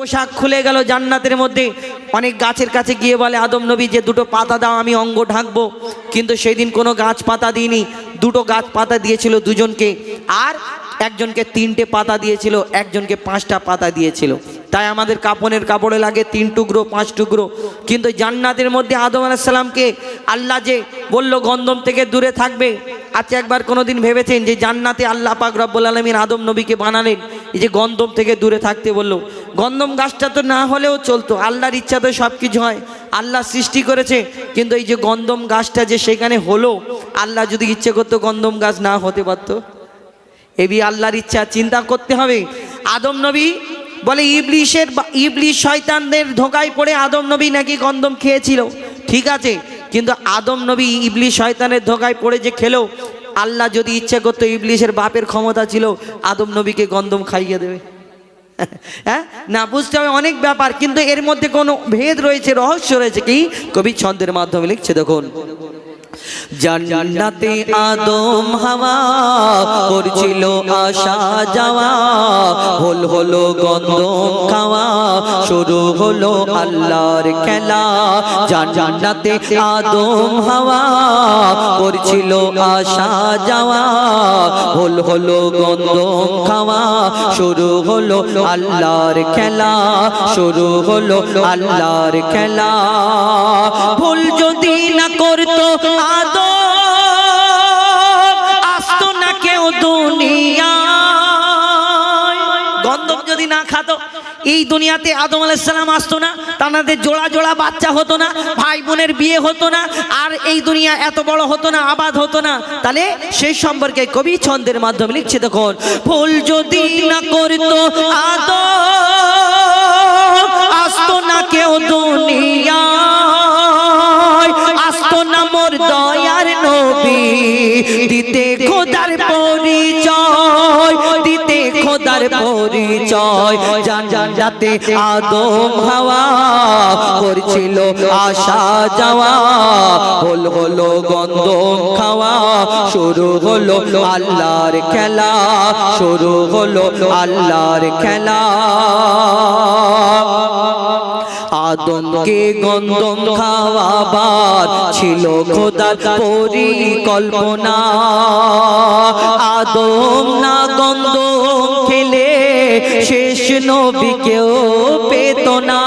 পোশাক খুলে গেল জান্নাতের মধ্যে। অনেক গাছের কাছে গিয়ে বলে, আদম নবী, যে দুটো পাতা দাও, আমি অঙ্গ ঢাকবো। কিন্তু সেই দিন কোনো গাছ পাতা দিইনি। দুটো গাছ পাতা দিয়েছিল দুজনকে, আর একজনকে তিনটে পাতা দিয়েছিল, একজনকে পাঁচটা পাতা দিয়েছিল। তাই আমাদের কাপনের কাপড়ে লাগে তিন টুকরো, পাঁচ টুকরো। কিন্তু জান্নাতের মধ্যে আদম আলাহিসাল্লামকে আল্লাহ যে বলল, গন্ধম থেকে দূরে থাকবে। আচ্ছা একবার কোনোদিন ভেবেছেন যে জান্নাতে আল্লাহ পাক রব্বুল আলমিন আদম নবীকে বানালেন? এই যে গন্ধম থেকে দূরে থাকতে বলল। গন্ধম গাছটা তো না হলেও চলতো, আল্লাহর ইচ্ছাতে সব কিছু হয়, আল্লাহ সৃষ্টি করেছে। কিন্তু এই যে গন্ধম গাছটা যে সেখানে হলো, আল্লাহ যদি ইচ্ছে করতো গন্ধম গাছ না হতে পারতো। এবি আল্লাহর ইচ্ছা, চিন্তা করতে হবে। আদম নবী বলে, ইবলিশের ইবলিশ শয়তানদের ধোকায় পড়ে আদম নবী নাকি গন্ধম খেয়েছিল? ঠিক আছে, কিন্তু আদম নবী ইবলিশ শয়তানের ধোকায় পড়ে যে খেলো, আল্লাহ যদি ইচ্ছে করতো ইবলিশের বাপের ক্ষমতা ছিল, আদম নবীকে গন্ধম খাইয়ে দেবে। হ্যাঁ? না, বুঝতে হবে অনেক ব্যাপার, কিন্তু এর মধ্যে কোনো ভেদ রয়েছে, রহস্য রয়েছে কি? কবি ছন্দের মাধ্যমে লিখছে, দেখুন। জান্নাতে আদম হাওয়া করছিল আসা যাওয়া। হল হলো গন্ধম খাওয়া, শুরু হলো আল্লাহর খেলা। জান্নাতে আদম হাওয়া করছিল আসা যাওয়া। হল হলো গন্ধ খাওয়া, শুরু হলো আল্লাহর খেলা। শুরু হলো আল্লাহর খেলা। ভুল যদি না করতো আদম আসতো না কেউ দুনিয়া গন্ধম যদি না খাতো, এই দুনিয়াতে আদম আলাইসালাম আসতো না তাদের জোড়া জোড়া বাচ্চা হতো না, ভাই বোনের বিয়ে হতো না, আর এই দুনিয়া এত বড় হতো না, আবাদ হতো না। তাহলে সেই সম্পর্কে কবি ছন্দের মাধ্যমে লিখছে দেখুন, ফুল যদি না করতো আদম আসতো না কেউ দুনিয়া মোর দয়ার নবী দিতে খোদার পরিচয় দিতে খোদার পরিচয় জান জান যাতে আদম হাওয়া করছিল আসা যাওয়া। হল হলো গন্ধম খাওয়া শুরু হলো আল্লাহর খেলা শুরু হলো আল্লাহর খেলা। আদমকে গন্ধম খাওয়াবার ছিল খোদার পরিকল্পনা। আদম না গন্ধম খেলে শেষ নবীকেও পেত না।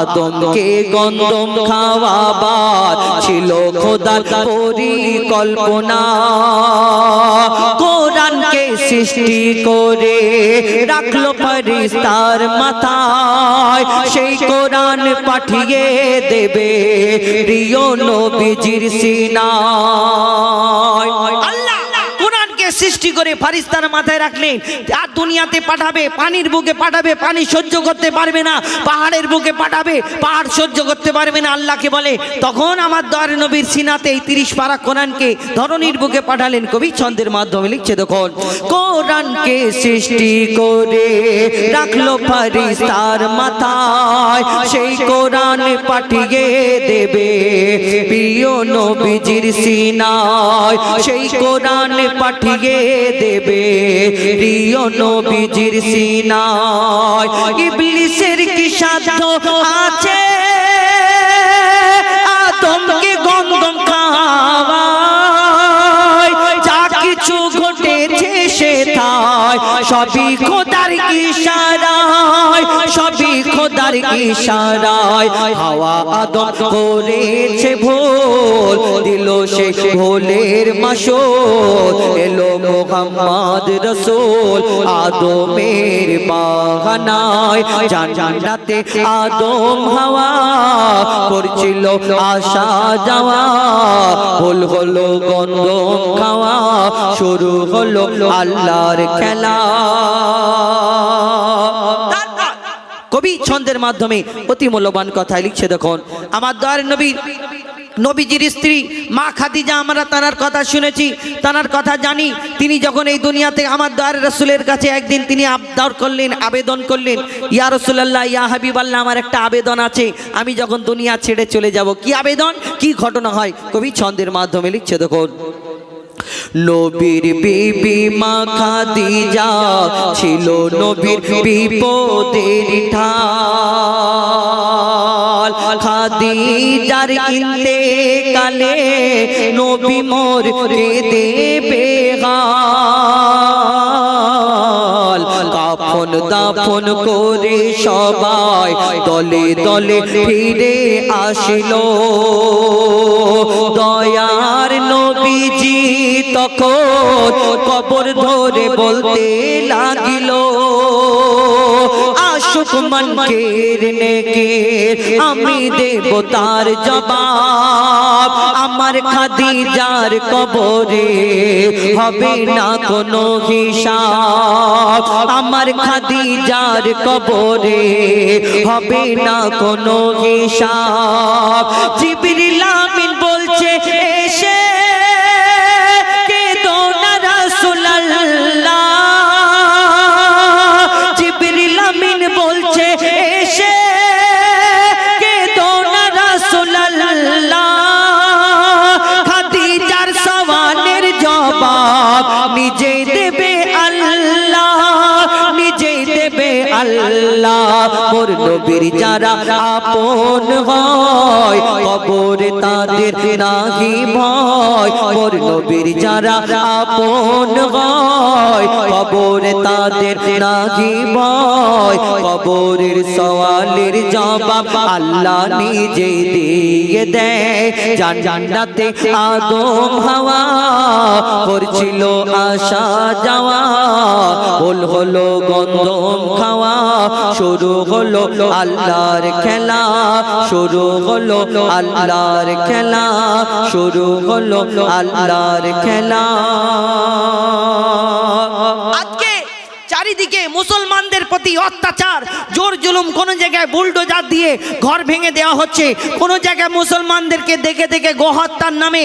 আদমকে গন্ধম খাওয়াবার ছিল খোদার পরিকল্পনা। কোরআনকে সৃষ্টি করে রাখল ফরিস্তার মাথায়। সেই কোরআন পাঠিয়ে দেবে প্রিয় নবীজির সিনায়। সৃষ্টি করে ফারিস্তার মাথায় রাখলেন। আর দুনিয়াতে পাঠাবে, পানির বুকে পাঠাবে, পানি সহ্য করতে পারবে না, পাহাড়ের বুকে পাঠাবে, পাহাড় সহ্য করতে পারবে না, আল্লাহকে বলে। তখন আমার দর নবীর সিনাতে এই তিরিশ পারা কোরআনকে ধরনীর বুকে পাঠালেন, কবি ছন্দের মাধ্যমে লিখছে, দেখুন। কোরআনকে সৃষ্টি করে রাখল ফারিস্তার মাথায়, সেই কোরআন পাঠিয়ে দেবে প্রিয় নবীজির সিনায়। সেই কোরআন পাঠিয়ে দেবে। প্রিয় নবীজির সিনায়, ইবলিসের কি সাধ্য আছে? আদমকে গন্ধম খাওয়ায়, যা কিছু ঘটেছে সে তাই, সবই খোদার কি সবই খোদার ইশারায় হাওয়া আদম করেছে ভুল দিল সে ভোলের মাসোল এলো মোহাম্মদ রসুল আদমের বাহানায়। জান জান্নাতে আদম হাওয়া করছিল আসা যাওয়া, ভুল হলো গন্ধম খাওয়া, শুরু হলো আল্লাহর খেলা। কবি ছন্দের মাধ্যমে অতি মূল্যবান কথা লিখছে, দেখুন। আমার দয়ার নবী, নবীজির স্ত্রী, মা খাদিজা, আমরা তার কথা শুনেছি তার কথা জানি। তিনি যখন এই দুনিয়াতে আমার দয়ার রসুলের কাছে একদিন তিনি আবদার করলেন, আবেদন করলেন, ইয়া রসুল্লাহ ইয়া হাবিবাল্লাহ, আমার একটা আবেদন আছে, আমি যখন দুনিয়া ছেড়ে চলে যাব। কি আবেদন? কি ঘটনা হয়? কবি ছন্দের মাধ্যমে লিখছে, দেখুন। নবীর বিবি মা খাদিজা ছিল নবীর বিপদের ঢাল। খাদিজার ইন্তে কালে নবী মোর দেবে হাল কাফন দাফন করে সবাই দলে দলে ফিরে আসিল। নবীজি তখন কবর ধরে বলতে লাগিল আশুক মনকের নেকের আমি দেব তার জবাব। আমার খাদিজার কবরে হবে না কোনো হিসাব। আমার খাদিজার কবরে হবে না কোনো হিসাব। জিবরিল মোর নবীর যারা আপন হয়, কবর তাদের নাহি ভয়। মোর নবীর যারা আপন হয়, কবর তাদের নাহি ভয়। কবরের সওয়ালের জবাব আল্লাহ নিজে দিয়ে দেয়। জান জান্নাতে আদম হাওয়া করছিল আসা যাওয়া। হল হলো গন্ধম খাওয়া, শুরু হলো আল্লাহর খেলা শুরু হলো আল্লাহর খেলা শুরু হলো আল্লাহর খেলা। আজকে চারিদিকে মুসলমানদের প্রতি অত্যাচার, জোর জুলুম কোন জায়গায় বুলডোজার দিয়ে ঘর ভেঙে দেওয়া হচ্ছে। কোন জায়গায় মুসলমানদেরকে দেখে দেখে গোহত্যার নামে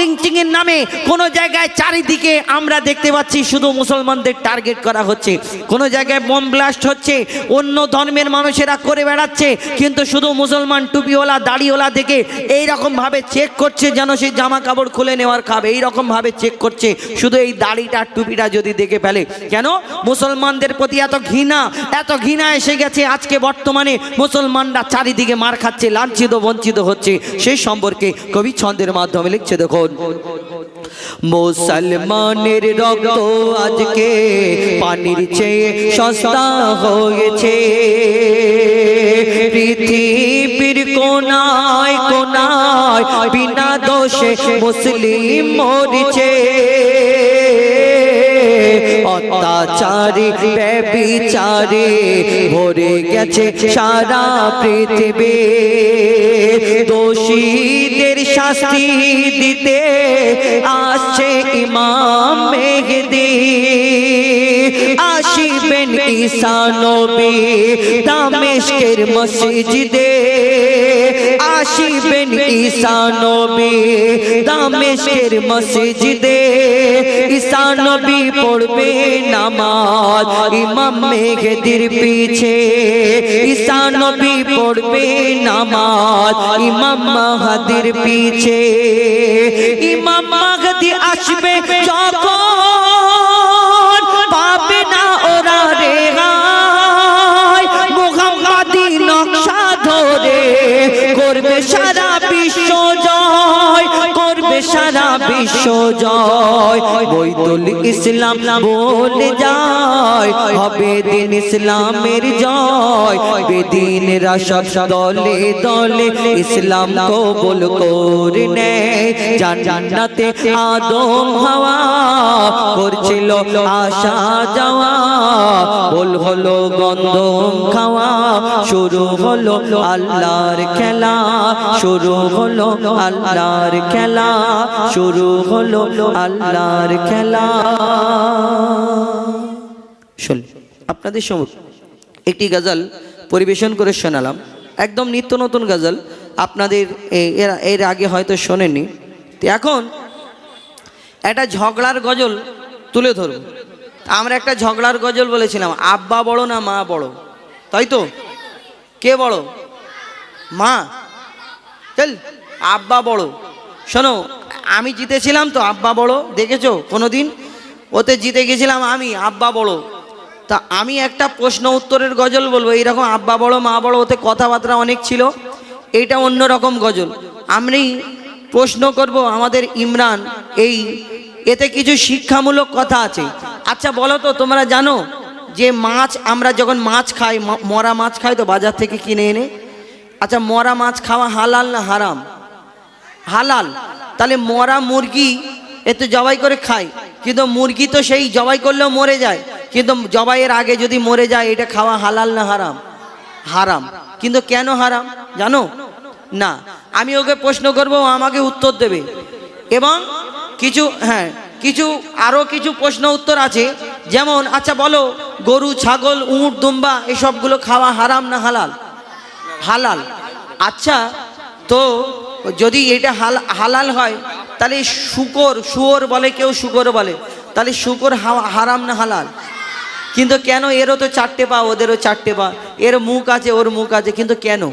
লিঞ্চিং এর নামে, কোন জায়গায় চারিদিকে আমরা দেখতে পাচ্ছি শুধু মুসলমানদের টার্গেট করা হচ্ছে। কোন জায়গায় বোম ব্লাস্ট হচ্ছে, অন্য ধর্মের মানুষেরা করে বেড়াচ্ছে, কিন্তু শুধু মুসলমান টুপিওয়ালা, দাড়িওয়ালা দেখে এই রকম ভাবে চেক করছে যেন সেই জামা কাপড় খুলে নেওয়ার খাবে এই রকম ভাবে চেক করছে। শুধু এই দাড়িটা, টুপিটা যদি দেখে ফেলে। কেন? মুসলমানদের প্রতি এত ঘৃণা এত ঘৃণা এসে গেছে, আজকে বর্তমানে মুসলমানরা চারিদিকে মার খাচ্ছে, লাঞ্ছিত, বঞ্চিত হচ্ছে। সেই সম্পর্কে কবি ছন্দের মাধ্যমে লিখছে, দেখুন। মুসলমানের রক্ত আজকে পানির চেয়ে সস্তা হয়েছে। পৃথিবীর কোনায় কোনায় বিনা দোষে মুসলিম মরিছে। অত্যাচারী, ব্যবিচারে ভরে গেছে সারা পৃথিবী। দোষীদের শাস্তি দিতে আসছে ইমাম মেঘদি আসিবেন ঈসা নবী দামেশকের মসজিদে। আসিবেন ঈসা নবী দামেশকের মসজিদে ঈসা নবী পড়বে নামাজ। ইমাম মেঘদির পিছে ঈসা নবী পড়বে নামাজ। ইমাম মাহাদির পিছে ইমাম মাহাদি আসবে যখন সারা বিশ্ব জয়। বৈতুল ইসলাম বলে যায়, হবে দিন ইসলামের জয়। বেদিন রাসব দলে দলে ইসলাম কবুল করে নেয়। জান জান্নাতে আদম হাওয়া করছিল আসা যাওয়া। বল হলো গন্ধম খাওয়া, শুরু হলো আল্লাহর খেলা। শুরু হলো আল্লাহর খেলা। শুরু হলো আল্লাহর খেলা। শুন আপনাদের সমুখ একটি গজল পরিবেশন করে শোনালাম। একদম নিত্য নতুন গজল। আপনাদের এর আগে হয়তো শোনেননি। তো এখন একটা ঝগড়ার গজল তুলে ধরব। আমরা একটা ঝগড়ার গজল বলেছিলাম, আব্বা বড় না মা বড়? তাই তো? কে বড়? মা। আব্বা বড়। শোনো আমি জিতেছিলাম তো আব্বা বড়, দেখেছ? কোনোদিন? ওতে জিতে গেছিলাম আমি, আব্বা বড়। তা আমি একটা প্রশ্ন উত্তরের গজল বলব, এইরকম আব্বা বড়, মা বড়, ওতে কথাবার্তা অনেক ছিল, এইটা অন্য রকম গজল। আমি প্রশ্ন করব আমাদের ইমরান, এই, এতে কিছু শিক্ষামূলক কথা আছে। আচ্ছা বলো তো, তোমরা জানো যে মাছ, আমরা যখন মাছ খাই মরা মাছ খাই তো বাজার থেকে কিনে এনে। আচ্ছা মরা মাছ খাওয়া হালাল না হারাম? হালাল। তাহলে মরা মুরগি এতে জবাই করে খায়, কিন্তু মুরগি তো সেই জবাই করলেও মরে যায়, কিন্তু জবাইয়ের আগে যদি মরে যায়, এটা খাওয়া হালাল না হারাম? হারাম। কিন্তু কেন হারাম? জানো? না। আমি ওকে প্রশ্ন করব আমাকে উত্তর দেবে। এবং কিছু হ্যাঁ কিছু আরও কিছু প্রশ্ন উত্তর আছে। যেমন আচ্ছা বলো, গরু, ছাগল, উঁট, দুম্বা, এসবগুলো খাওয়া হারাম না হালাল? হালাল। আচ্ছা তো যদি এটা হাল- হালাল হয়, তাহলে শুকর, শুয়োর বলে কেউ শুকর বলে। তাহলে শুকর হারাম না হালাল? কিন্তু কেন এরও তো চারটে পা, ওদেরও চারটে পা। এর মুখ আছে, ওর মুখ আছে, কিন্তু কেন?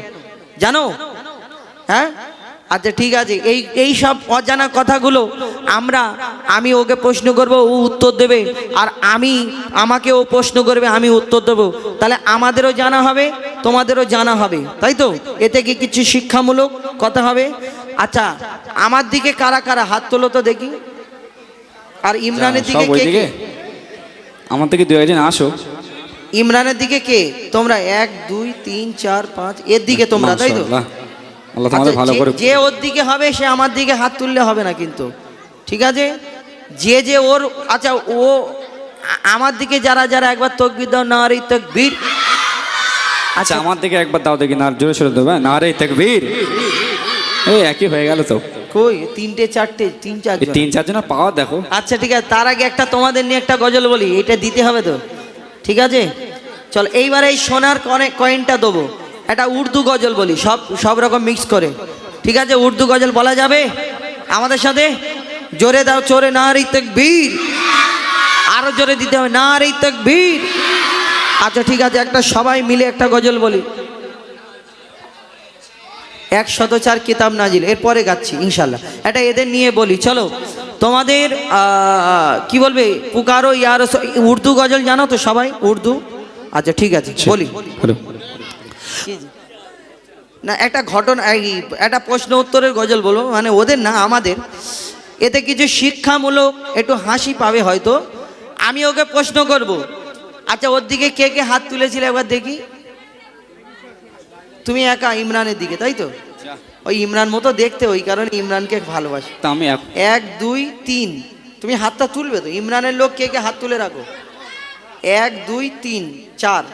জানো? হ্যাঁ? আচ্ছা ঠিক আছে। এই এই সব অজানা কথাগুলো আমরা আমি ওকে প্রশ্ন করব ও উত্তর দেবে। আর আমি আমাকে ও প্রশ্ন করবে আমি উত্তর দেবো। তাহলে আমাদেরও জানা হবে তোমাদেরও জানা হবে। তাই তো? এতে কি কিছু শিক্ষামূলক কথা হবে? আচ্ছা আমার দিকে কারা কারা হাত তোলো তো দেখি। আর ইমরানের দিকে কে কে? আমার থেকে দু একজন আসো। ইমরানের দিকে কে? তোমরা এক দুই তিন চার পাঁচ এর দিকে তোমরা তাই তো। আল্লাহ তোমাদের আচ্ছা, ভালো যে- করে যে ওর দিকে হবে সে আমার দিকে হাত তুললে হবে না কিন্তু। ঠিক আছে? যে যে ওর আচ্ছা ও আমার দিকে যারা যারা একবার তকবির দাও না রে তকবীর। আচ্ছা আমার দিকে একবার দাও দেখি না জোরে সরে দেবে না রে তাকবীর। এই একই হয়ে গেল তো। কই? তিনটে চারটে তিন চার তিন চারজনের পাওয়া দেখো। আচ্ছা ঠিক আছে তার আগে একটা তোমাদের নিয়ে একটা গজল বলি এটা দিতে হবে তো। ঠিক আছে? চল এইবার এই সোনার কয়েনটা দেবো। একটা উর্দু গজল বলি সব সব রকম মিক্স করে। ঠিক আছে উর্দু গজল বলা যাবে? আমাদের সাথে? জোরে দাও চোরে না রে তকবীর। আরও জোরে দিতে হবে না রে তকবীর। আচ্ছা ঠিক আছে একটা সবাই মিলে একটা গজল বলি। একশত চার কিতাব নাজিল এরপরে গাচ্ছি ইনশাল্লাহ এটা এদের নিয়ে বলি চলো। তোমাদের কি বলবে? পুকারো ইয়ার উর্দু গজল জানো তো সবাই? উর্দু? আচ্ছা ঠিক আছে বলি। হ্যালো। না একটা ঘটনা একটা প্রশ্ন উত্তরের গজল বলব মানে ওদের না আমাদের। এতে কিছু শিক্ষামূলক একটু হাসি পাবে হয়তো। আমি ওকে প্রশ্ন করব আচ্ছা ওর দিকে কে কে হাত তুলেছিলে একবার দেখি? তুমি একা ইমরানের দিকে তাই তো? ওই ইমরান মতো দেখতে ওই কারণে ইমরানকে ভালোবাসি। আমি এক দুই তিন। তুমি হাতটা তুলবে তো? ইমরানের লোক কে কে হাত তুলে রাখো? এক দুই তিন চার।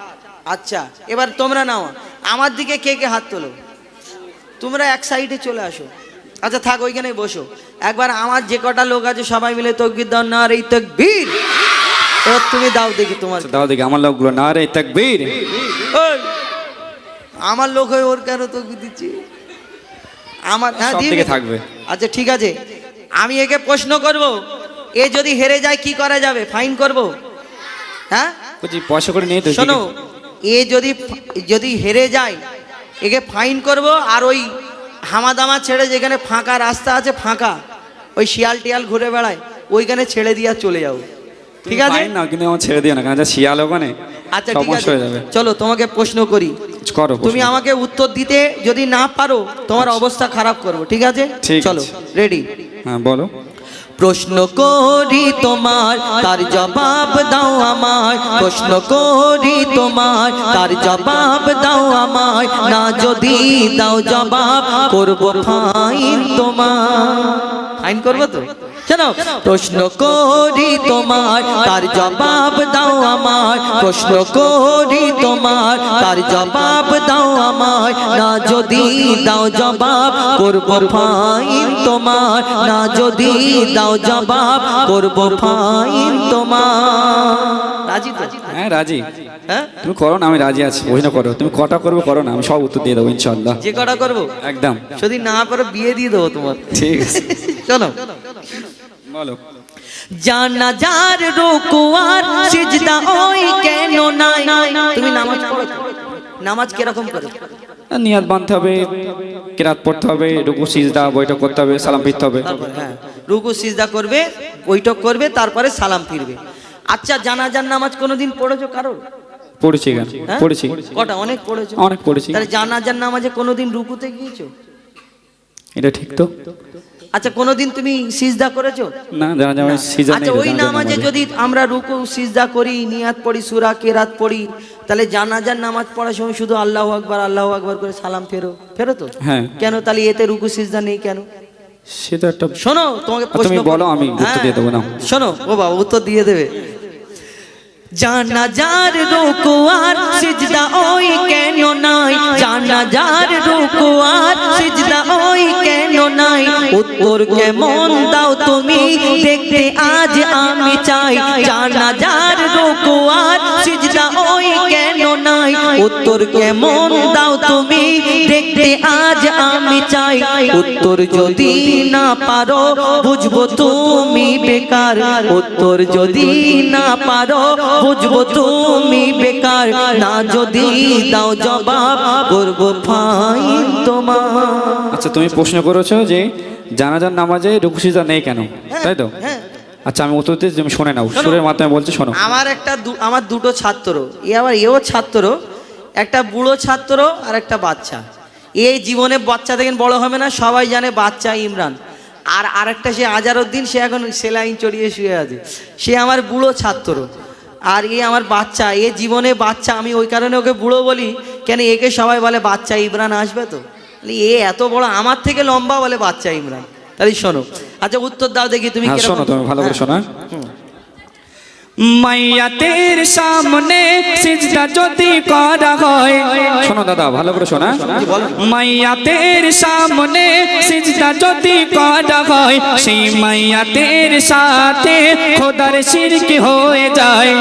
আচ্ছা এবার তোমরা নাও। আমার দিকে কে কে হাত তোলো? তোমরা এক সাইডে চলে আসো। আচ্ছা থাক ওইখানে বসো। একবার আমার যে কটা লোক আছে সবাই মিলে তকবির দাও না রে তকবীর। এবার তুমি দাও দেখি তোমার আচ্ছা, দাও দেখি আমার লোকগুলো না রে তাকবীর। আমার লোক হয়ে ওর কেন তকবির দিচ্ছি? আমার হ্যাঁ দিয়ে দিকে থাকবে। আচ্ছা ঠিক আছে। আমি একে প্রশ্ন করব এ যদি হেরে যায় কি করা যাবে? ফাইন করব? হ্যাঁ? পয়সা করে নিয়ে তো শোনো এ যদি যদি হেরে যায় একে ফাইন করব আর ওই হামাদামা ছেড়ে যেখানে ফাঁকা রাস্তা আছে ফাঁকা ওই শিয়াল টিয়াল ঘুরে বেড়ায় ওইখানে ছেড়ে দিয়ে চলে যাও। ঠিক আছে? না কিন্তু আমার ছেড়ে দিও না কারণ শিয়াল ওখানে আচ্ছা ঠিক আছে। চলো তোমাকে প্রশ্ন করি। করো তুমি আমাকে উত্তর দিতে যদি না পারো তোমার অবস্থা খারাপ করব ঠিক আছে? চলো রেডি হ্যাঁ বলো। প্রশ্ন করি তোমার, তার জবাব দাও আমায়। প্রশ্ন করি তোমার, তার জবাব দাও আমায়। না যদি দাও জবাব, করব ফাইন তোমার। ফাইন করব তো? শোনো প্রশ্ন করি তোমার তার জবাব দাও আমায় প্রশ্ন করি তোমার তার জবাব দাও আমায় না যদি দাও জবাব করব ফাইন তোমার। না যদি দাও জবাব করব ফাইন তোমার। রাজি হ্যাঁ রাজি। হ্যাঁ? তুমি করো না আমি রাজি আছি। ওই করো। তুমি কটা করবে করো না আমি সব উত্তর দিয়ে দেবো ইনশাল্লাহ যে কটা করব? একদম। যদি না পারো বিয়ে দিয়ে দেবো তোমার। ঠিক আছে। চলো বলো জানা যার সিজদা ওই কেন নাই? তুমি নামাজ পড়ো নামাজ কীরকম করে নিয়াত বাঁধতে হবে কেরাত পড়তে হবে রুকু সিজদা বইটা করতে হবে সালাম ফিরতে হবে। হ্যাঁ রুকু সিজদা করবে বৈঠক করবে তারপরে সালাম ফিরবে। আচ্ছা জানাজার নামাজ কোনোদিন পড়েছো কারোর? পড়েছি গান হ্যাঁ? পড়েছি। কটা? অনেক পড়েছো? অনেক পড়েছি। তাহলে জানাজার নামাজে কোনোদিন রুকুতে গিয়েছো? এটা ঠিক তো? আচ্ছা কোনোদিন তুমি সিজদা করেছ? না জানা যাবে সিজন আচ্ছা ওই নামাজে যদি আমরা রুকু সিজদা করি নিয়াত পড়ি সুরা কেরাত পড়ি তাহলে জানাজার নামাজ পড়ার সময় শুধু আল্লাহ আকবার আল্লাহ আকবার করে সালাম ফেরো। ফেরো তো? হ্যাঁ। কেন? তাহলে এতে রুকু সিজদা নেই কেন? সেটা একটা শোনো তোমাকে তুমি প্রশ্ন বলো, আমি উত্তর দিয়ে দেবো, নাও। শোনো ও বাবা উত্তর দিয়ে দেবে। জানাজার আর সিজদা ওই কেন নাই? জানাজার আর সিজদা ওই কেন নাই? উত্তর কেমন দাও তুমি, দেখতে আজ আমি চাই। জানাজার আর সিজদা ওই কেন নাই? উত্তর কেমন দাও তুমি, দেখতে আজ আমি চাই উত্তর যদি না পারো বুঝব তুমি বেকার। উত্তর যদি না পারো বুঝব তুমি বেকার। না যদি দাও জবাব করব ফাইন তোমার। আচ্ছা তুমি প্রশ্ন করেছ যে জানাজার নামাজে রুকুসিজা নেই কেন? তাই তো? হ্যাঁ। আচ্ছা আমি উত্তর দিচ্ছি তুমি শুনে নাও। সুরের মাধ্যমে বলছি শোনো। আমার একটা আমার দুটো ছাত্র এ আবার এও ছাত্র একটা বুড়ো ছাত্র আর একটা বাচ্চা। এই জীবনে বাচ্চা দেখেন বড় হবে না সবাই জানে বাচ্চা ইমরান। আর আরেকটা সে আজারউদ্দিন সে এখন সেলাইন চড়িয়ে শুয়ে আছে। সে আমার বুড়ো ছাত্র। আর এ আমার বাচ্চা এ জীবনে বাচ্চা আমি ওই কারণে ওকে বুড়ো বলি কেন একে সবাই বলে বাচ্চা ইমরান আসবে তো? এ এত বড় আমার থেকে লম্বা বলে বাচ্চা ইমরান। তাহলে শোনো আচ্ছা উত্তর দাও দেখি তুমি হ্যাঁ শোনো তুমি ভালো করে হ্যাঁ। শোনা মাইয়াতের সামনে সিজদা যদি করা হয়। শোনো দাদা ভালো করে শোনা। মাইয়াতের সামনে সিজদা যদি করা হয় সেই মাইয়াতের সাথে খোদার শিরক হয়ে যায়।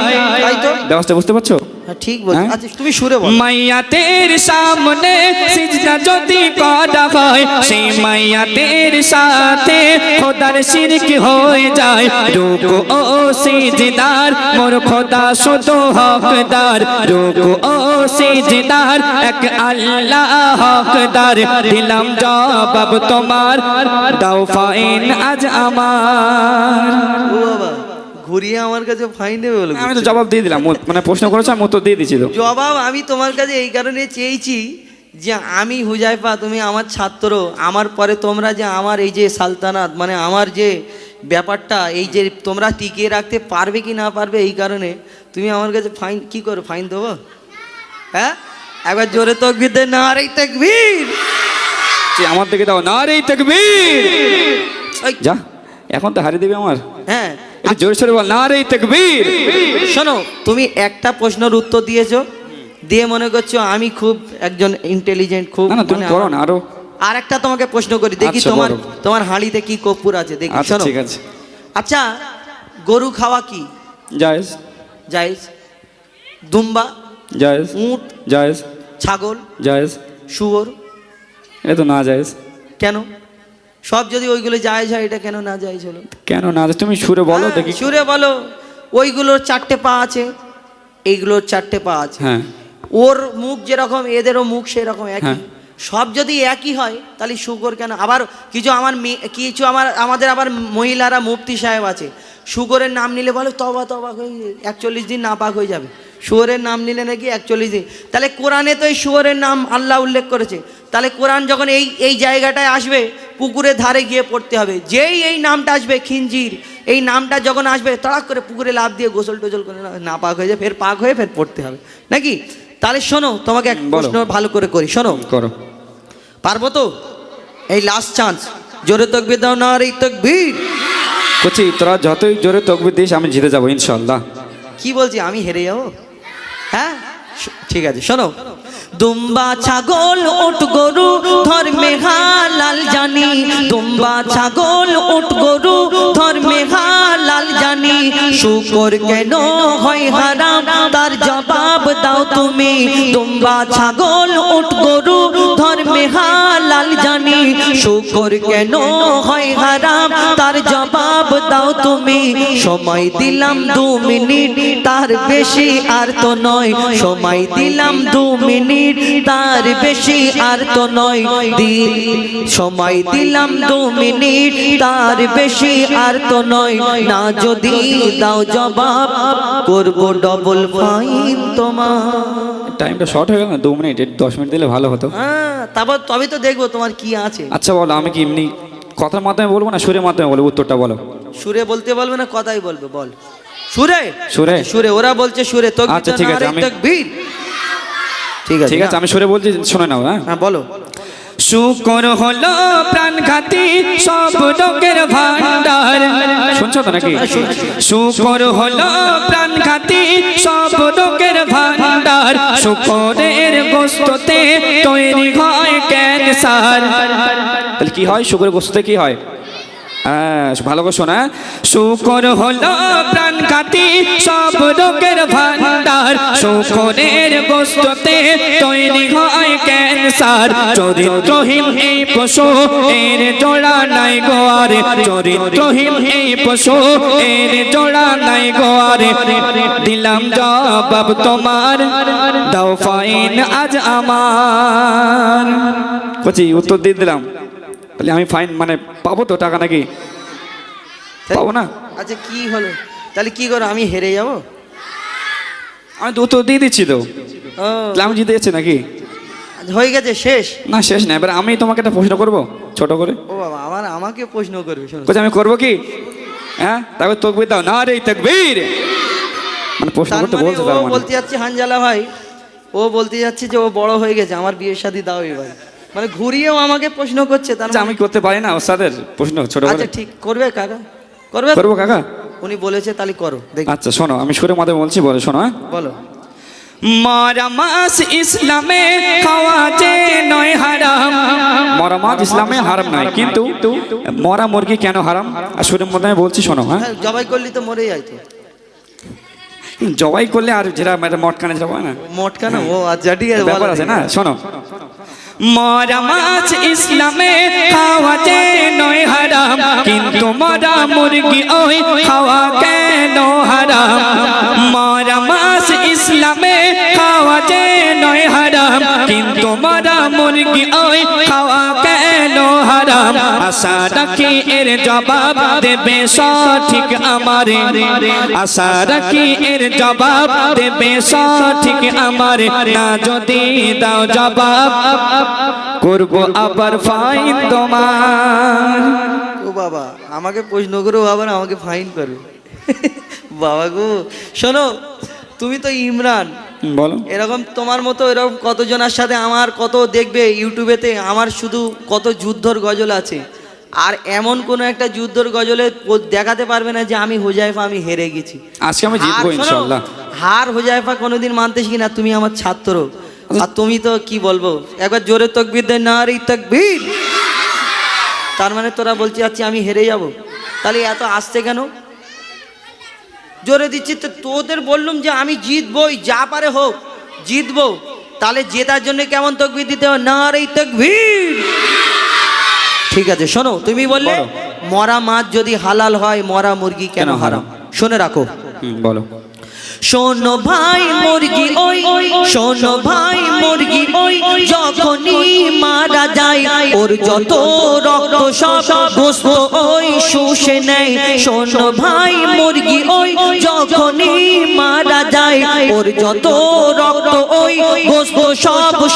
ব্যবস্থা বুঝতে পারছ? হ্যাঁ ঠিক হ্যাঁ? আচ্ছা তুমি সুরে বল। মাইয়াতের সামনে সিজদা যদি করা হয় সেই মাইয়াতের সাথে খোদার শিরক হয়ে যায়। রুকু ও সিজদার মোর খোদা শুধু হকদার। রুকু ও সিজদার এক আল্লাহ হকদার। দিলাম জবাব তোমার দাও ফাইন আজ আমার। ঘুরিয়ে আমার কাছে ফাইন দেবে বলো আমি তো জবাব দিয়ে দিলাম মানে প্রশ্ন করেছ আমি উত্তর দিয়ে দিচ্ছি তো জবাব আমি তোমার কাছে এই কারণে চেয়েছি যে আমি হুজাইফা তুমি আমার ছাত্র আমার পরে তোমরা যে আমার এই যে সালতানাত মানে আমার যে ব্যাপারটা এই যে তোমরা টিকিয়ে রাখতে পারবে কি না পারবে এই কারণে তুমি আমার কাছে ফাইন কি করো ফাইন দেবো? হ্যাঁ? একবার জোরে তকবির দে না রে তকবীর আমার দিকে দাও না রে তকবীর যা এখন তো হারিয়ে দিবি আমার। হ্যাঁ। জোরে সোরে বল না রে তকবীর। শোনো তুমি একটা প্রশ্নের উত্তর দিয়েছ দিয়ে মনে করছ আমি খুব একজন ইন্টেলিজেন্ট খুব না না তুমি মানে করো না আরও আর একটা তোমাকে প্রশ্ন করি দেখি আচ্ছা, তোমার তোমার হাঁড়িতে কি কর্পূর আছে? দেখি আচ্ছা ঠিক আছে। আচ্ছা গরু খাওয়া কি? জায়েজ। জায়েজ। দুম্বা। জায়েজ। উট। জায়েজ। ছাগল। জায়েজ। শুয়োর। এটা তো না জায়েজ। কেন? সব যদি ওইগুলো জায়েজ হয় এটা কেন না জায়েজ হলো? কেন না জায়েজ? তুমি সুরে বলো হ্যাঁ, দেখি। সুরে বলো। ওইগুলোর চারটে পা আছে এইগুলোর চারটে পা আছে। হ্যাঁ। ওর মুখ যেরকম এদেরও মুখ সেরকম একই। হ্যাঁ। সব যদি একই হয়, তাহলে শুকর কেন? আবার কিছু আমার কিছু আমার, আমাদের আবার মহিলারা মুফতি সাহেব আছে। শুকরের নাম নিলে বলে, তবা তবা হয়ে একচল্লিশ দিন নাপাক হয়ে যাবে। শুয়োরের নাম নিলে নাকি একচল্লিশ দিন। তাহলে কোরআনে তো এই শুয়োরের নাম আল্লাহ উল্লেখ করেছে। তাহলে কোরআন যখন এই এই জায়গাটায় আসবে পুকুরের ধারে গিয়ে পড়তে হবে। যেই এই নামটা আসবে, খিঞ্জির, এই নামটা যখন আসবে, তাড়াক করে পুকুরে লাভ দিয়ে গোসল টোসল করে না- পাক হয়ে যায়, ফের পাক হয়ে ফের পড়তে হবে। নাকি? তাহলে শোনো তোমাকে এক। প্রশ্ন ভালো করে করি শোনো। করো। পারব তো? এই লাস্ট চান্স জোরে তকবির দাও না আর এই তকবির। বলছি তোরা যতই জোরে তকবির দিস আমি জিতে যাব ইনশাল্লাহ। কি বলছি আমি হেরে যাব? হ্যাঁ? ঠিক আছে শোনো। দুম্বা ছাগল ওট গরু ধর্মে হালাল জানি। দুম্বা ছাগল ওট গরু ধর্মে হালাল জানি, শুকর কেন হয় হারাম? তার জবাব দাও তুমি তোমরা ছাগল উঠ গরু, ধর্মে হালাল জানি, শুকর কেন হয় হারাম? তার জবাব তুমি সময় দিলাম দু মিনিট তার বেশি আর তো নয়। সময় দিলাম দু মিনিট তার বেশি আর তো নয়। দিন সময় দিলাম দু মিনিট তার বেশি আর তো নয়। না যদি দাও জবাব করব ডবল ফাইন তোমার। টাইমটা শর্ট হয়ে গেল না? দু মিনিট দশ মিনিট দিলে ভালো হতো। হ্যাঁ তারপর তবে তো দেখব তোমার কি আছে। আচ্ছা বলো আমি কি এমনি কথার মাধ্যমে বলব না সুরের মাধ্যমে বলব? উত্তরটা বলো। সুরে বলতে বলবে না কথাই বলবে বল। সুরে? সুরে? সুরে ওরা বলছে সুরে তো আচ্ছা, ঠিক আছে, আমি- ঠিক আছে ঠিক আছে আমি সুরে বলছি শুনে নাও হ্যাঁ? হ্যাঁ বলো। শুকর হলো প্রাণঘাতী সব রোগের ভান্ডার শুনছো তো নাকি? শুকর হলো প্রাণঘাতী সব রোগের ভান্ডার শুকরের গোস্ততে তৈরি হয় ক্যান্সার। তাহলে কি হয়? শুকরের গোস্ততে কি হয় হ্যাঁ? ভালো করে শোনা শুকর হলো প্রাণঘাতী সব রোগের ভান্ডার শুকরের গোস্ততে তৈরি হয় ক্যান্সার। চরিত্রহীন এই পশু, এর জোড়া নাই গোয়ারে। চরিত্রহীন এই পশু, এর জোড়া নাই গোয়ারে। দিলাম জবাব তোমার, দাও ফাইন আজ আমার। কচি, উত্তর দিয়ে দিলাম। তাহলে আমি ফাইন মানে পাবো তো টাকা নাকি? পাবো না? আচ্ছা কি হলো? তাহলে কি করো আমি হেরে যাব? আমি তো উত্তর দিয়ে দিচ্ছি তো। তাহলে আমি জিতে যাচ্ছি নাকি? আচ্ছা, হয়ে গেছে শেষ? না শেষ না এবার আমি তোমাকে একটা প্রশ্ন করব ছোট করে। ও বাবা আমার আমাকে প্রশ্ন করবে শোনো। আমি করব কি? হ্যাঁ? তারপর তকবির দাও। না রে তকবীর! মানে প্রশ্ন করতে মানে মানে। বলতে যাচ্ছে হানজালা ভাই ও বলতে যাচ্ছে যে ও বড় হয়ে গেছে আমার বিয়ের শাদী দাও এবার। মানে ঘুরিয়েও আমাকে প্রশ্ন করছে তার আচ্ছা মানে- আমি করতে পারি না ওস্তাদের প্রশ্ন ছোট আচ্ছা ঠিক করবে কাকা। করবে? করব কাকা? উনি বলেছে তাহলে করো দেখি। আচ্ছা শোনো আমি সুরের মাধ্যমে বলছি বলো শোনো হ্যাঁ? বলো। মরা মাস ইসলামে খাওয়া যে নয় হারাম। মরা মাছ ইসলামে হারাম নয় কিন্তু মরা মুরগি কেন হারাম? আর সুরের মধ্যে আমি বলছি শোনো হ্যাঁ? হ্যাঁ জবাই করলি তো মরেই যাই তো। জবাই করলে আর যেটা মানে মটকানে যাব না মটকা না ও আচ্ছা ঠিক আছে ব্যাপার আছে না শোনো। মরা মাছ ইসলামে খাওয়া নয় হারাম, কিন্তু মরা মুরগি ওই খাওয়া কেন হারাম? মরা মাছ ইসলামে খাওয়া নয় হারাম, কিন্তু মরা মুরগি ওই খাওয়া কেন হারাম? আশা রাখি এর জবাব দেবে সঠিক আমারে আশা রাখি এর জবাব দেবে সঠিক আমারে। না যদি দাও জবাব করব আবার ফাইন তোমার। ও বাবা আমাকে প্রশ্ন করো আবার আমাকে ফাইন করবে বাবা গো শোনো তুমি তো ইমরান। বলো। এরকম তোমার মতো এরকম কতজনের সাথে আমার কত দেখবে ইউটিউবেতে? আমার শুধু কত যুদ্ধর গজল আছে। আর এমন কোনো একটা যুদ্ধর গজলে দেখাতে পারবে না যে আমি হোজাইফা আমি হেরে গেছি। আজকে আমি জিতবো শোনো, ইনশাল্লাহ। হার হোজাইফা কোনোদিন মানতে শিখি না তুমি আমার ছাত্র। আর তুমি তো কি বলব? একবার জোরে তকবির দেয় না রে তকবির। তার মানে তোরা বলছি আচ্ছা আমি হেরে যাব। তাহলে এত আসছে কেন? জোরে দিচ্ছি তো তোদের বললুম যে আমি জিতবই যা পারে হোক জিতবো। তাহলে জেতার জন্য কেমন তকবির দিতে হবে না রে তকবির। ঠিক আছে শোনো তুমি বললে মরা মাছ যদি হালাল হয় মরা মুরগি কেন হারাম? শুনে রাখো। বলো। শোনো ভাই মুরগি ওই শোনো ভাই মুরগি ওই যখনই মারা যায় ওর যত রক্ত সব গোস্ত ওই শুষে নেয়। শোনো ভাই মুরগি ওই যখনই মারা রক্ত সব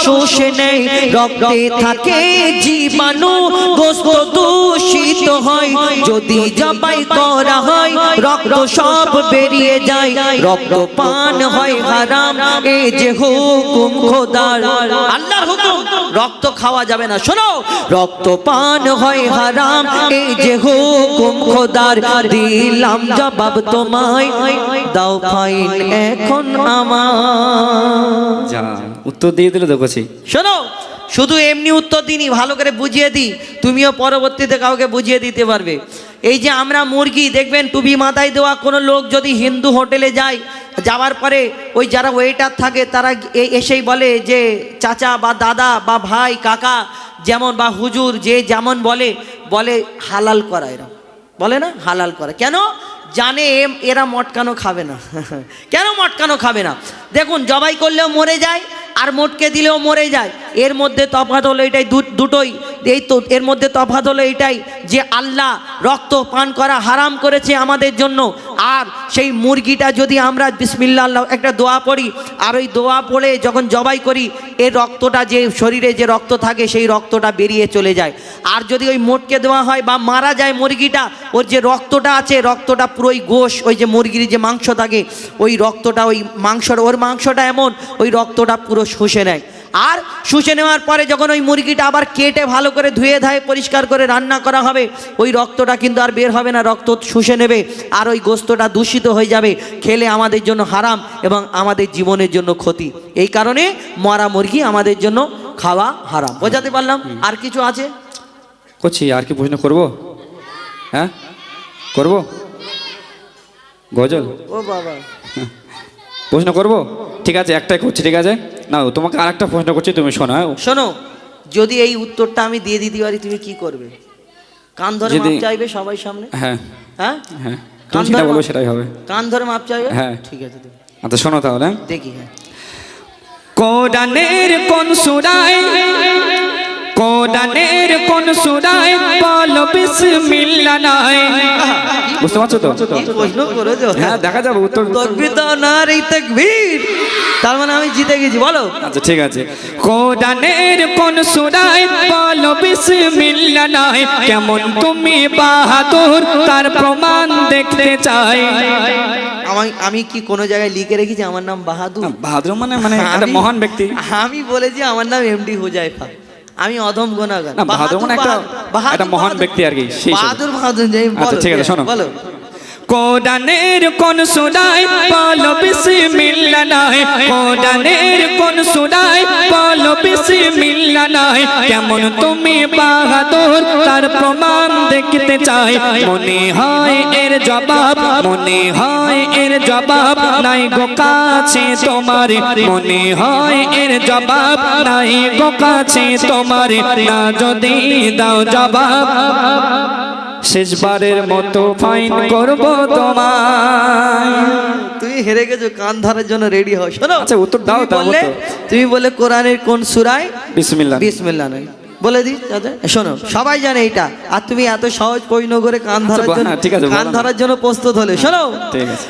দূষিত হয়। যদি জবাই করা হয়, রক্ত সব বেরিয়ে যায়। রক্ত পান হয় হারাম, এ যে হুকুম খোদার। আল্লাহর হুকুম রক্ত খাওয়া যাবে না। শোনো রক্ত পান হয় হারাম। এ যে হুকুম খোদার দিলাম জবাব তোমায়। দাও ফাইন এখন আমার। যা উত্তর দিয়ে দিলে দেখছি শোনো শুধু এমনি উত্তর দিনই ভালো করে বুঝিয়ে দিই। তুমিও পরবর্তীতে কাউকে বুঝিয়ে দিতে পারবে। এই যে আমরা মুরগি, দেখবেন টুপি মাথায় দেওয়া কোনো লোক যদি হিন্দু হোটেলে যায়, যাওয়ার পরে ওই যারা ওয়েটার থাকে, তারা এসেই বলে যে, চাচা বা দাদা বা ভাই, কাকা, যেমন বা হুজুর, যে যেমন বলে বলে হালাল করা এরকম। বলে না? হালাল করা। কেন? জানে এরা মটকানো খাবে না। কেন মটকানো খাবে না? দেখুন, জবাই করলেও মরে যায়, আর মটকে দিলেও মরে যায়। এর মধ্যে তফাত হলো এটাই দুটোই। এই তো, এর মধ্যে তফাত হলো এটাই যে আল্লাহ রক্ত পান করা হারাম করেছে আমাদের জন্য। আর সেই মুরগিটা যদি আমরা বিসমিল্লা একটা দোয়া পড়ি, আর ওই দোয়া পড়ে যখন জবাই করি এর রক্তটা যে শরীরে যে রক্ত থাকে, সেই রক্তটা বেরিয়ে চলে যায়। আর যদি ওই মোটকে দেওয়া হয় বা মারা যায় মুরগিটা, ওর যে রক্তটা আছে, রক্তটা পুরোই গোশ, ওই যে মুরগির যে মাংস থাকে, ওই রক্তটা, ওই মাংসটা ওর মাংসটা এমন, ওই রক্তটা পুরো শুষে নেয়। আর শুষে নেওয়ার পরে যখন ওই মুরগিটা আবার কেটে ভালো করে ধুয়ে ধায়ে পরিষ্কার করে রান্না করা হবে ওই রক্তটা কিন্তু আর বের হবে না রক্ত শুষে নেবে আর ওই গোস্তটা দূষিত হয়ে যাবে খেলে আমাদের জন্য হারাম এবং আমাদের জীবনের জন্য ক্ষতি। এই কারণে মরা মুরগি আমাদের জন্য খাওয়া হারাম। বোঝাতে পারলাম? আর কিছু আছে? করছি আর কি প্রশ্ন করব? হ্যাঁ? করব? গজল? ও বাবা। প্রশ্ন করব? ঠিক আছে একটাই করছি ঠিক আছে? না তোমাকে আর একটা প্রশ্ন করছি তুমি শোনো হ্যাঁ? শোনো যদি এই উত্তরটা আমি দিয়ে দিতে পারি তুমি কি করবে? কান ধরে মাপ চাইবে সবাই সামনে? হ্যাঁ। হ্যাঁ? হ্যাঁ। কান তুমি সেটা ধরে বলবে সেটাই হবে। কান ধরে মাপ চাইবে? হ্যাঁ। ঠিক আছে আচ্ছা শোনো তাহলে। দেখি হ্যাঁ। কোরআনের কোন সুরায় কোরআনের কোন সুরায় বলো বিসমিল্লাহ নাই। বুঝতে পারছ তো? প্রশ্ন করেছ? হ্যাঁ দেখা যাবে উত্তর তকবির দাও না রে তকবীর। তার মানে আমি জিতে গেছি বলো। আচ্ছা ঠিক আছে। কোরআনের কোন সুরায় বলো বিসমিল্লাহ নাই কেমন তুমি বাহাদুর তার প্রমাণ দেখতে চাই। আমি আমি কি কোনো জায়গায় লিখে রেখেছি আমার নাম বাহাদুর? বাহাদুর মানে মানে একটা মহান ব্যক্তি। আমি বলেছি আমার নাম এমডি হুজাইফা। আমি অধম গোনাগার না, বাহাদুর মানে একটা- মহান ব্যক্তি আর কি, সেই বাহাদুর বাহাদুর আচ্ছা, ঠিক আছে, শোনো। বলো কোরআনের কোন সুরায় বলো বিসমিল্লাহ নাই। কোরআনের কোন সুরায় বলো বিসমিল্লাহ নাই। কেমন তুমি বাহাদুর, তার প্রমাণ দেখতে চাই। মনে হয় এর জবাব, মনে হয় এর জবাব নাই গো কাছে তোমার। মনে হয় এর জবাব নাই গো কাছে তোমার। না যদি দাও জবাব। শেষবারের মতো ফাইন করব তোমায়। তুমি হেরে গেছো কান ধরার জন্য রেডি হও। শোনো আচ্ছা, উত্তর দাও, তাহলে তুমি বলে কোরআনের কোন সূরায়? বিসমিল্লাহ। বিসমিল্লাহ নয়। বলে দিই দাদা শোনো সবাই জানে এটা। আর তুমি এত সহজ পরিণ করে কান ধরার আচ্ছা, জন্য হ্যাঁ, ঠিক আছে, কান ধরার জন্য প্রস্তুত হলে। শোনো ঠিক আছে।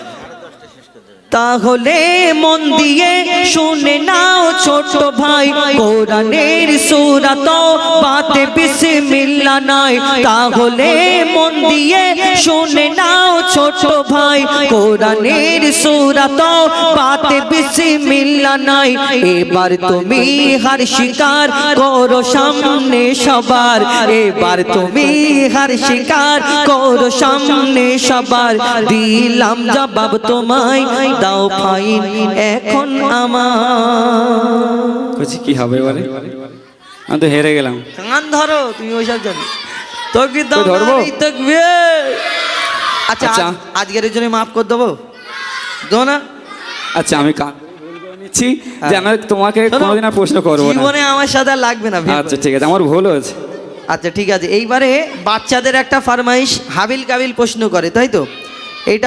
তাহলে মন দিয়ে শুনে নাও ছোট ভাই, কোরআনের সূরাত বাতে বিসমিল্লাহ নাই। তাহলে মন দিয়ে শুনে নাও ছোট ভাই, কোরআনের সূরাত বাতে বিসমিল্লাহ নাই। এবার তুমি হার শিকার করো সামনে সবার। এবার তুমি হার শিকার করো সামনে সবার। দিলাম জবাব তোমায় দাও ফাইন এখন আমার। বলছি কি হবে এবারে? আমি তো হেরে গেলাম। কান ধরো তুমি ওইসব জানো। তকবির দাও ধরবো? আচ্ছা আচ্ছা। আজকের জন্য মাফ করে দেবো। দেবো না? আচ্ছা আমি কান নিচ্ছি। যে আমি তোমাকে কোনোদিন আর প্রশ্ন করব জীবনে আমার সাথে লাগবে না। আচ্ছা ঠিক আছে আমার ভুল হয়েছে। আচ্ছা ঠিক আছে। এইবারে বাচ্চাদের একটা ফরমাইশ হাবিল কাবিল প্রশ্ন করে তাই তো? এইটা